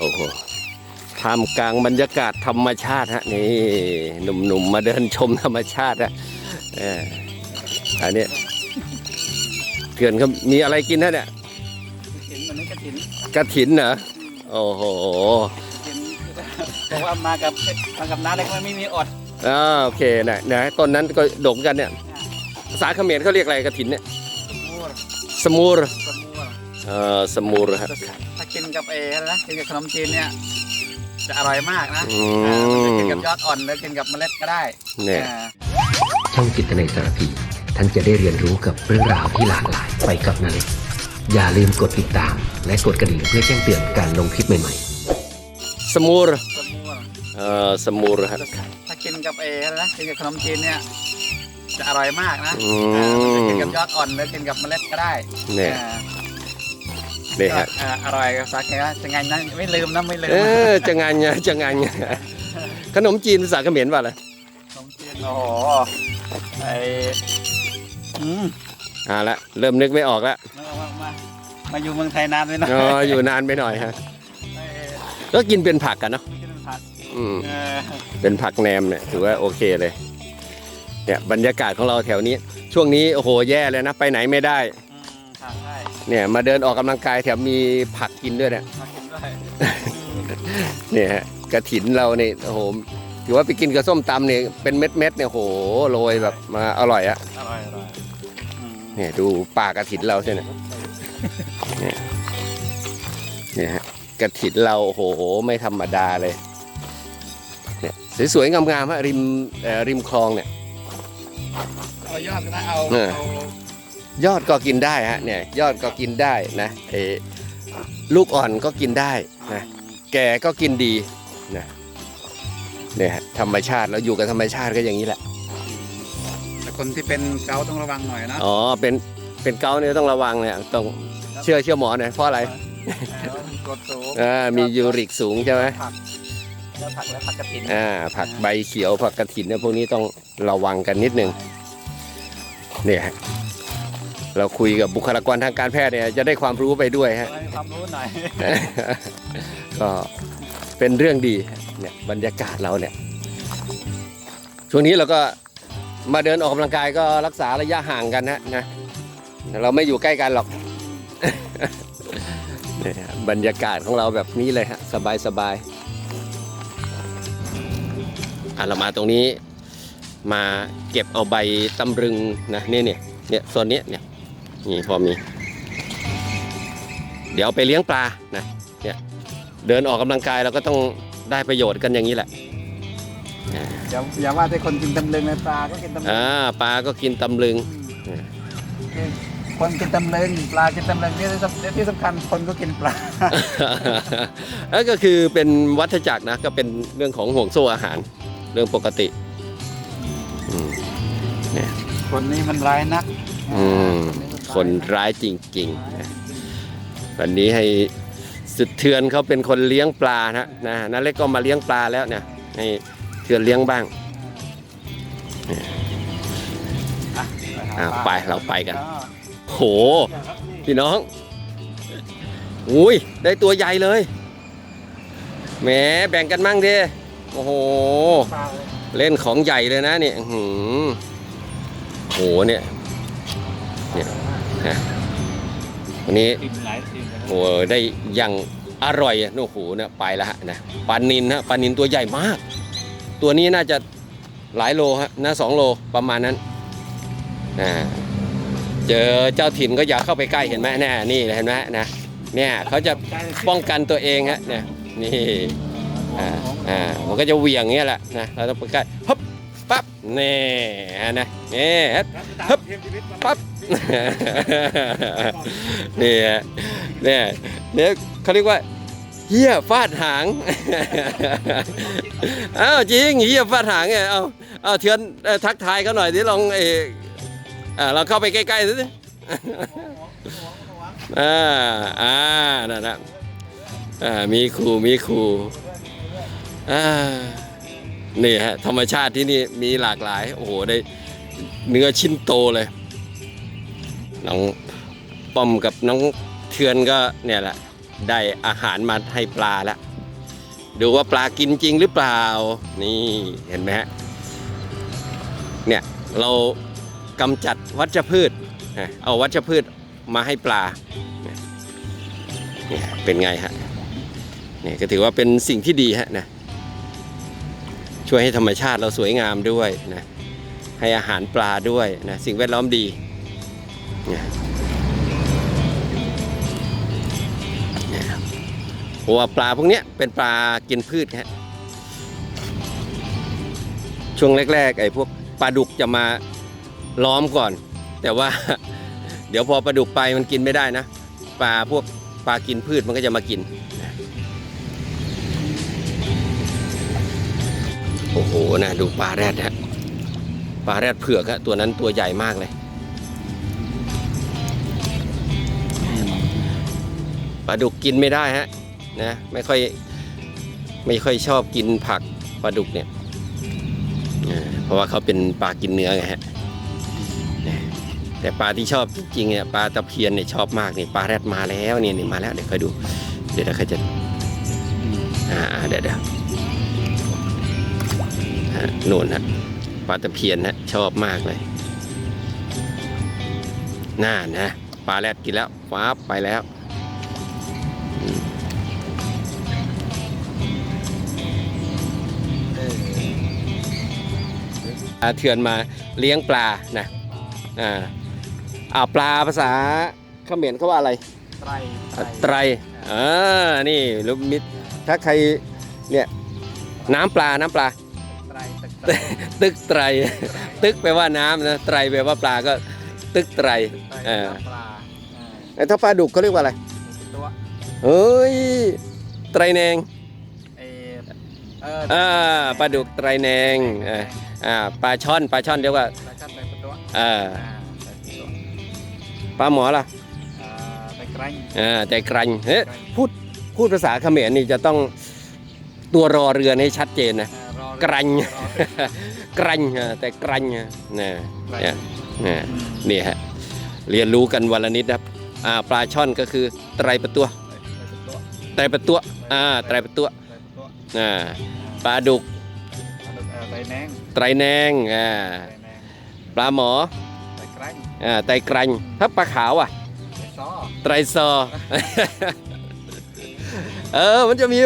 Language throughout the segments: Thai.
โอ้โหท่ามกลางบรรยากาศธรรมชาติฮะนี่หนุ่มๆมาเดินชมธรรมชาติฮะเอออันเนี้ยเขื่อนเขามีอะไรกินฮะเนี่ยกระถินวันนี้กระถินกระถินเหรอโอ้โหกระถินบอกว่ามากับมากับน้าเล็กมันไม่มีอดอ่าโอเคนะนะต้นนั้นก็ดกกันเนี่ยภาษาเขมรเขาเรียกอะไรกระถินเนี่ยมูรสมูรสมูรเอ่อสมูรฮะถ้า กินกับเออะไรนะกินกับขนมจีนเนี่ยจะอร่อยมากนะอือ่าจะกินมกับยอดอ่อนหรือกินกับเมล็ดก็ได้เนี่ย อ่า ช่องจิตในยสารพีท่านจะได้เรียนรู้กับเรื่องราวที่หลากหลายไปกับนาเล็กอย่าลืมกดติดตาม และกดกระดิ่งเพื่อแจ้งเตือนการลงคลิปใหม่ๆสมูรสมูรเอ่อสมูรฮะถ้ากินกับเออะไรนะกินกับขนมจีนเนี่ยจะอร่อยมากนะอือ่าจะกินมกับยอดอ่อนหรือกินกับเมล็ดก็ได้เนี่ยอ่าเนี่ยฮะก็อ่าอร่อยกับสาเกว่าจะไงนะไม่ลืมนะไม่ลืมเออจะงานไงจะงานไงขนมจีนภาษาเขมรว่าอะไรขนมจีนโอ้โหไออืมอ่าละเริ่มนึกไม่ออกแล้วมามามามาอยู่เมืองไทยนานเลยนะอ๋ออยู่นานไปหน่อยฮะเออก็กินเป็นผักกันเนาะไม่กินผักอืมเออเป็นผักแหนมเนี่ยถือว่าโอเคเลยเนี่ยบรรยากาศของเราแถวนี้ ช่วงนี้โอ้โหแย่เลยนะ ไปไหนไม่ได้อืมผักได้ เนี่ยมาเดินออกกำลังกายแถมมีผักกินด้วยเนี่ยมากินด้วยเนี่ยฮะกระถินเราเนี่ยโอ้โหถือว่าไปกินกับส้มตำเนี่ยเป็นเม็ดเม็ดๆเนี่ยโอ้โหโรยแบบมาอร่อยอะอร่อยอร่อยอืมเนี่ยดูป่ากระถินเราใช่ไหมเนี่ยเนี่ยฮะกระถินเราโอ้โหไม่ธรรมดาเลยเนี่ยสวยๆงามๆฮะริมเอ่อริมคลองเนี่ย เอายอดก็ได้เอาเออเอา ยอดก็กินได้ฮะเนี่ยยอดก็กินได้นะเออลูกอ่อนก็กินได้นะแก่ก็กินดีนะเนี่ยฮะธรรมชาติเราอยู่กับธรรมชาติก็อย่างนี้แหละแต่คนที่เป็นเกาต์ต้องระวังหน่อยนะอ๋อเป็นเป็นเกาต์เนี่ยต้องระวังเนี่ยต้องเชื่อเชื่อหมอหน่อยเพราะอะไรแล้วมีกรดสูงอ่ามียูริกสูงใช่ไหมผักแล้วผักแล้วผักกระถินอ่าผักใบเขียวผักกระถินเนี่ยพวกนี้ต้องระวังกันนิดนึงเนี่ยฮะ เราคุยกับบุคลากรทางการแพทย์เนี่ยจะได้ความรู้ไปด้วยฮะให้ความรู้หน่อย ก็เป็นเรื่องดีเนี่ยบรรยากาศเราเนี่ย ช่วงนี้เราก็มาเดินออกกำลังกายก็รักษาระยะห่างกันนะนะเราไม่อยู่ใกล้กันหรอกเนี่ยฮะบรรยากาศของเราแบบนี้เลยฮะ สบายสบายอะเรามาตรงนี้มาเก็บเอาใบตำรึงนะนี่เนี่ยเนี่ยโซนเนี้ยเนี่ย นี่พอมี เดี๋ยวเอาไปเลี้ยงปลานะเดินออกกำลังกายเราก็ต้องได้ประโยชน์กันอย่างนี้แหละอย่าอย่าว่าแต่คนกินตำลึงนะปลาก็กินตำลึงอ่าปลาก็กินตำลึงคนกินตำลึงปลากินตำลึงที่สำที่สำคัญคนก็กินปลานั่นก็คือเป็นวัฏจักรนะก็เป็นเรื่องของห่วงโซ่อาหารเรื่องปกติอืมคนนี้มันร้ายนักอืม คนร้ายจริงๆวันนี้ให้สุดเทือนเขาเป็นคนเลี้ยงปลานะนะนั่นเล็กก็มาเลี้ยงปลาแล้วเนี่ยให้เทือนเลี้ยงบ้างอะไปเราไปกัน โห พี่น้อง อุ้ย ได้ตัวใหญ่เลย แหม แบ่งกันมั่งดิโอ้โห เล่นของใหญ่เลยนะเนี่ยอื้อหือโหเนี่ย เนี่ย ฮะวันนี้หลายติดเลยโหได้อย่างอร่อยอะโอ้โหเนี่ยไปแล้วฮะนะปลานินฮะปลานินตัวใหญ่มาก ตัวนี้น่าจะหลายโลฮะน่าสองโลประมาณนั้นอ่าเจอเจ้าถิ่นก็อย่าเข้าไปใกล้เห็นไหมแน่นี่เห็นไหมนะเนี่ยเขาจะป้องกันตัวเองฮะเนี่ยนี่อ่าอ่ามันก็จะเหวี่ยงเงี้ยแหละนะเราต้องไปใกล้ฮึบ ปั๊บนี่ฮะนะนี่ฮะฮึบปั๊บนี่ฮะเนี่ยเนี่ยเขาเรียกว่าเฮียฟาดหางอ้าวจริงเฮียฟาดหางไงเอาเอาเทือนทักทายเขาหน่อยที่ลองเออเราเข้าไปใกล้ๆสิอ่าอ่านั่นนะอ่ามีครูมีครูอ่า นี่ฮะธรรมชาติที่นี่มีหลากหลาย โอ้โหได้เนื้อชิ้นโตเลยน้องป้อมกับน้องเทือนก็เนี่ยแหละได้อาหารมาให้ปลาแล้วดูว่าปลากินจริงหรือเปล่า นี่เห็นไหมฮะเนี่ยเรากำจัดวัชพืช เอาวัชพืชมาให้ปลาเนี่ยเนี่ยเป็นไงฮะเนี่ยก็ถือว่าเป็นสิ่งที่ดีฮะนะ ช่วยให้ธรรมชาติเราสวยงามด้วยนะให้อาหารปลาด้วยนะสิ่งแวดล้อมดีเนี่ยเนี่ยเพราะว่าปลาพวกนี้เป็นปลากินพืชฮะช่วงแรกๆไอ้พวกปลาดุกจะมาล้อมก่อน แต่ว่าเดี๋ยวพอปลาดุกไปมันกินไม่ได้นะปลาพวกปลากินพืชมันก็จะมากิน โอ้โหนะดูปลาแรดฮะปลาแรดเผือกฮะตัวนั้นตัวใหญ่มากเลยปลาดุกกินไม่ได้ฮะนะไม่ค่อยไม่ค่อยชอบกินผักปลาดุกเนี่ยเพราะว่าเขาเป็นปลากินเนื้อไงฮะแต่ปลาที่ชอบจริงๆเนี่ยปลาตะเพียนเนี่ยชอบมากนี่ปลาแรดมาแล้วนี่นี่มาแล้วเดี๋ยวคอยดู เดี๋ยวเดี๋ยวเขาจะอ่าเดี๋ยวเดี๋ยว ฮะโน่นฮะปลาตะเพียนฮะชอบมากเลยน่านะปลาแรดกินแล้วฟ้าบไปแล้วอืมอาเถื่อนมาเลี้ยงปลานะอ่าอ่าปลาภาษาเขมรเขาว่าอะไร ไตรอะไตรอ่านี่ลูกมิตรถ้าใครเนี่ยน้ำปลาน้ำปลาไตรตึกไตรตึกไตร ตึกแปลว่าน้ำนะไตรแปลว่าปลาก็ตึกไตรไตรเออปลาแต่ถ้าปลาดุกเขาเรียกว่าอะไรตัวเฮ้ยไตรแนงเอเอออ่าปลาดุกไตรแนงเอออ่าปลาช่อนปลาช่อนเรียกว่าปลาชัดไตรตัวเอออ่าไตรตัวปลาหมอล่ะอ่าไตรไกรอ่าแต่ไกรันเฮ้ยพูดพูดภาษาเขมรนี่จะต้องตัวรอเรือให้ชัดเจนนะอ่ารอ กรันรอกรันอ่าแต่กรันอะนะไกรเนี่ยเนี่ยอืมนี่ฮะเรียนรู้กันวันละนิดนะครับอ่าปลาช่อนก็คือไตรประตัวไตรตัวไตรประตัวอ่าไตรประตัวไตรตัวอ่าปลาดุกปลาดุกเอ่อไตรแนงไตรแนงอ่าไตรแนงปลาหมอไตรไกรอ่าไตรกรันถ้าปลาขาวอะไตรซอไตรซอเออมันจะมี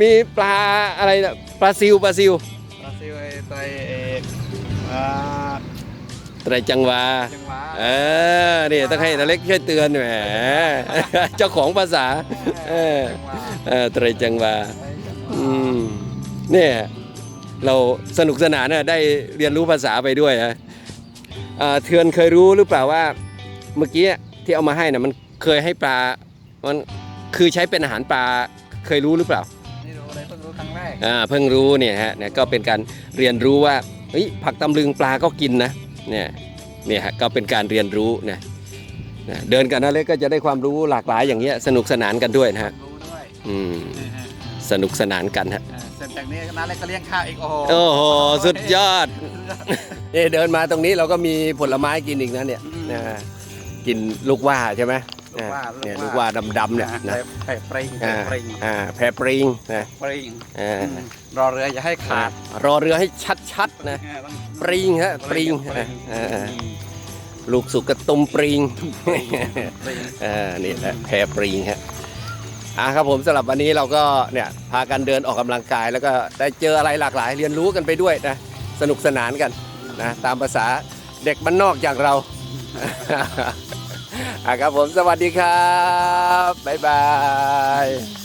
มีปลาอะไรนะปลาซิวปลาซิว ไอ้ไตรเออ่าไตรจังหวาจังหวะเออนี่ต้องให้นาเล็กช่วยเตือนแหม เจ้าของภาษาเออจังหวะเออไตรจังหวา ไตรจังหวะอืมเนี่ยเราสนุกสนานนะได้เรียนรู้ภาษาไปด้วยนะอ่าเทือนเคยรู้หรือเปล่าว่า เมื่อกี้ที่เอามาให้นะมันเคยให้ปลา มันคือใช้เป็นอาหารปลาเคยรู้หรือเปล่า อ่าเพิ่งรู้เนี่ยฮะเนี่ยก็เป็นการเรียนรู้ว่าเฮ้ยผักตำลึงปลาก็กินนะเนี่ยเนี่ยฮะก็เป็นการเรียนรู้นะนะเดินกันนะเล็กก็จะได้ความรู้หลากหลายอย่างเงี้ยสนุกสนานกันด้วยนะฮะรู้ด้วยอืมสนุกสนานกันฮะเออเสร็จจากนี้น้าเล็กก็เลี้ยงข้าวอีกโอ้โหโอ้โหสุดยอดนี่เดินมาตรงนี้เราก็มีผลไม้กินอีกนะเนี่ยนะกินลูกว่าใช่ไหม ลูกว่าอ่าเนี่ยลูกว่าดำๆเนี่ยนะแผ่ปริงอ่าแผ่ปริงอ่าแพรปริงนะปริงอ่ารอเรืออย่าให้ขาด รอเรือให้ชัดๆนะเออต้องปริงฮะปริงปริงเออเออลูกสุกกระตุมปริงปริงเออนี่แหละแพรปริงฮะอะครับผมสำหรับวันนี้เราก็เนี่ยพากันเดินออกกำลังกาย แล้วก็ได้เจออะไรหลากหลาย เรียนรู้กันไปด้วยนะสนุกสนานกันนะตามภาษาเด็กบ้านนอกอย่างเรา อะครับผมสวัสดีครับ บ๊ายบาย